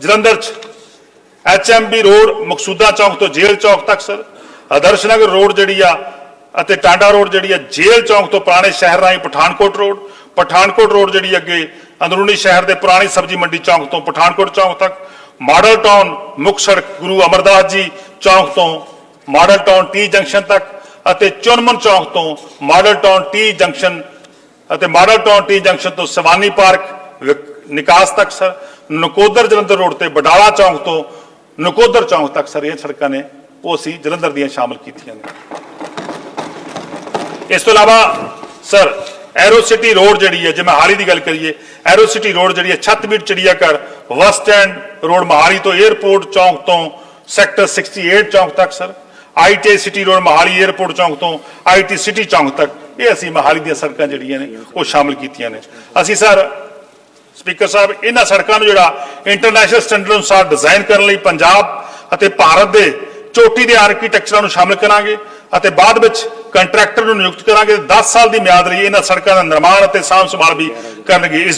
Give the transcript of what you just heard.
ਜਲੰਧਰ ਚ HMB road Maqsudan ਚੌਕ ਤੋਂ ਜੇਲ੍ਹ ਚੌਕ ਤੱਕ, ਸਰ। ਆਦਰਸ਼ ਨਗਰ ਰੋਡ ਜਿਹੜੀ ਆ ਅਤੇ ਟਾਂਡਾ ਰੋਡ ਜਿਹੜੀ ਆ ਜੇਲ੍ਹ ਚੌਕ ਤੋਂ ਪੁਰਾਣੇ ਸ਼ਹਿਰ ਰਾਹੀਂ ਪਠਾਨਕੋਟ ਰੋਡ ਪਠਾਨਕੋਟ ਰੋਡ ਜਿਹੜੀ ਅੱਗੇ ਅੰਦਰੂਨੀ ਸ਼ਹਿਰ ਦੇ ਪੁਰਾਣੀ ਸਬਜ਼ੀ ਮੰਡੀ ਚੌਕ ਤੋਂ ਪਠਾਨਕੋਟ ਚੌਕ ਤੱਕ, ਮਾਡਲ ਟਾਊਨ ਮੁੱਖ ਸੜਕ ਗੁਰੂ ਅਮਰਦਾਸ ਜੀ ਚੌਕ ਤੋਂ ਮਾਡਲ ਟਾਊਨ ਟੀ ਜੰਕਸ਼ਨ ਤੱਕ ਅਤੇ ਚੁਨਮਨ ਚੌਕ ਤੋਂ ਮਾਡਲ ਟਾਊਨ ਟੀ ਜੰਕਸ਼ਨ ਅਤੇ ਮਾਡਲ ਟਾਊਨ ਟੀ ਜੰਕਸ਼ਨ ਤੋਂ ਸਵਾਨੀ ਪਾਰਕ ਵਿਕ- ਨਿਕਾਸ ਤੱਕ, ਸਰ। ਨਕੋਦਰ ਜਲੰਧਰ ਰੋਡ ਤੇ ਬਡਾਲਾ ਚੌਂਕ ਤੋਂ ਨਕੋਦਰ ਚੌਂਕ ਤੱਕ, ਸਰ, ਇਹ ਸੜਕਾਂ ਨੇ, ਉਹ ਅਸੀਂ ਜਲੰਧਰ ਦੀਆਂ ਸ਼ਾਮਲ ਕੀਤੀਆਂ ਨੇ। ਇਸ ਤੋਂ ਇਲਾਵਾ, ਸਰ ਐਰੋ ਸਿਟੀ ਰੋਡ ਜਿਹੜੀ ਹੈ, ਜੇ ਮਹਾਲੀ ਦੀ ਗੱਲ ਕਰੀਏ ਐਰੋ ਸਿਟੀ ਰੋਡ ਜਿਹੜੀ ਹੈ ਛੱਤਬੀੜ ਚਿੜੀਆਘਰ ਬੱਸ ਸਟੈਂਡ ਰੋਡ ਮਹਾਲੀ ਤੋਂ 에ਅਰਪੋਰਟ ਚੌਂਕ ਤੋਂ ਸੈਕਟਰ 68 ਚੌਂਕ ਤੱਕ, sir. IT city road Mohali airport ਚੌਂਕ ਤੋਂ ਆਈਟੀ ਸਿਟੀ ਚੌਂਕ ਤੱਕ, ਇਹ ਅਸੀਂ ਮਹਾਲੀ ਦੀਆਂ ਸੜਕਾਂ ਜਿਹੜੀਆਂ ਨੇ, ਉਹ ਸ਼ਾਮਲ ਕੀਤੀਆਂ ਨੇ। ਅਸੀਂ, ਸਰ ਸਪੀਕਰ ਸਾਹਿਬ, ਇਹਨਾਂ ਸੜਕਾਂ ਨੂੰ ਜਿਹੜਾ ਇੰਟਰਨੈਸ਼ਨਲ ਸਟੈਂਡਰਡ ਅਨੁਸਾਰ ਡਿਜ਼ਾਈਨ ਕਰਨ ਲਈ ਪੰਜਾਬ ਅਤੇ ਭਾਰਤ ਦੇ ਚੋਟੀ ਦੇ ਆਰਕੀਟੈਕਚਰਾਂ ਨੂੰ ਸ਼ਾਮਲ ਕਰਾਂਗੇ ਅਤੇ ਬਾਅਦ ਵਿੱਚ ਕੰਟਰੈਕਟਰ ਨੂੰ ਨਿਯੁਕਤ ਕਰਾਂਗੇ। 10 ਸਾਲ ਦੀ ਮਿਆਦ ਲਈ ਇਹਨਾਂ ਸੜਕਾਂ ਦਾ ਨਿਰਮਾਣ ਅਤੇ ਸਾਂਭ ਸੰਭਾਲ ਵੀ ਕਰਨਗੇ।